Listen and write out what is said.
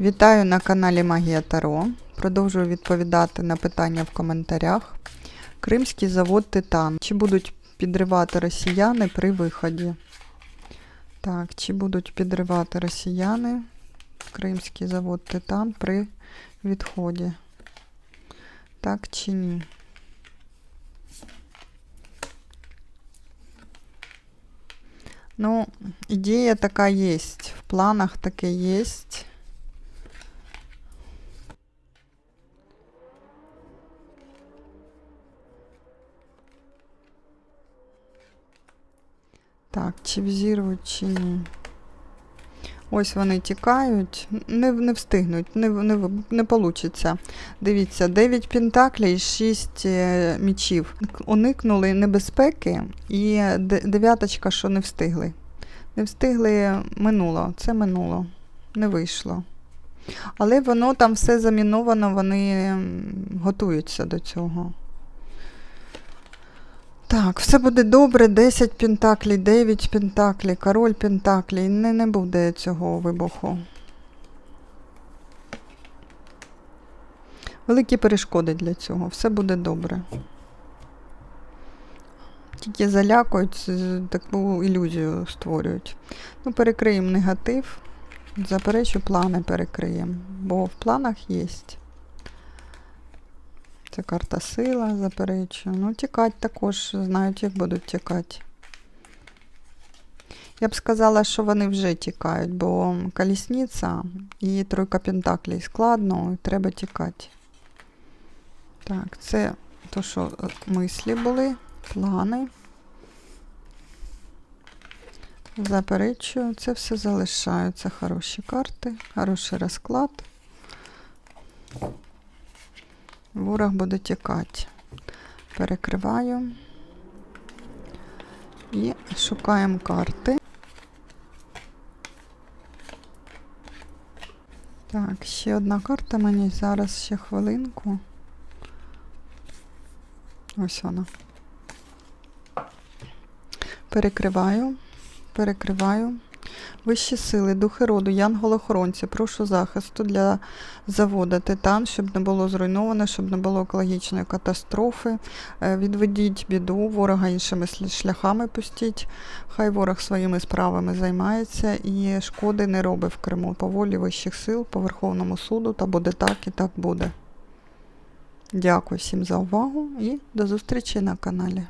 Вітаю на каналі Магія Таро. Продовжую відповідати на питання в коментарях. Кримський завод Титан. Чи будуть підривати росіяни при виході? Так, чи будуть підривати росіяни Кримський завод Титан при відході? Так чи ні? Ну, идея такая есть, в планах таке есть. Так, чи взірвуть, чи ні. Ось вони тікають, не, не встигнуть, не, не, не получиться. Дивіться, 9 пентаклей, 6 е, мічів. Уникнули небезпеки і дев'яточка, що не встигли. Не встигли минуло, це минуло, не вийшло. Але воно там все заміновано, вони готуються до цього. Так, все буде добре. 10 пентаклей, 9 пентаклей, король пентаклей. Не, не буде цього вибуху. Великі перешкоди для цього. Все буде добре. Тільки залякують, таку ілюзію створюють. Ну, перекриємо негатив. Заперечу, плани перекриємо. Бо в планах є. Це карта сила, заперечую. Ну, тікати також знають, як будуть тікати. Я б сказала, що вони вже тікають, бо колісниця і тройка пентаклей складно, і треба тікати. Так, це то, що е, мислі були, плани. Заперечую, це все залишаю. Це хороші карти, хороший розклад. Ворог буде тікати. Перекриваю. І шукаємо карти. Так, ще одна карта мені зараз ще хвилинку. Ось вона. Перекриваю, перекриваю. Вищі сили, духи роду, янголи-охоронці, прошу захисту для заводу Титан, щоб не було зруйновано, щоб не було екологічної катастрофи. Е, Відведіть біду, ворога іншими шляхами пустіть. Хай ворог своїми справами займається і шкоди не робить в Криму. По волі вищих сил, по Верховному суду, та буде так і так буде. Дякую всім за увагу і до зустрічі на каналі.